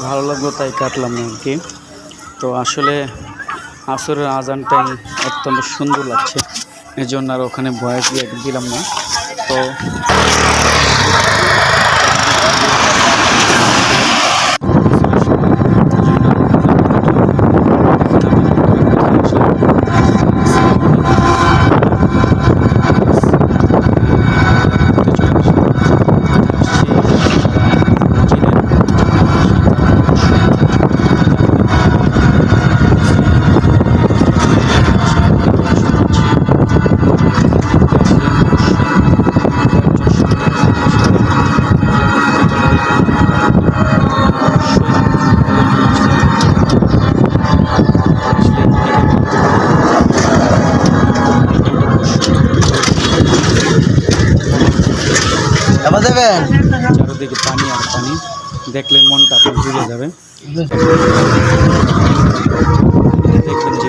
আজানটা ভালো লাগল, তাই কাটলাম না আর কি। তো আসলে আসরের আজানটাই অত্যন্ত সুন্দর লাগছে। এই জন্য আর ওখানে ভয়েস দিলাম না। তো দেবেন চারিদিকে পানি আর পানি। দেখলে মনটা আপনার জুড়ে যাবে। দেখবেন যে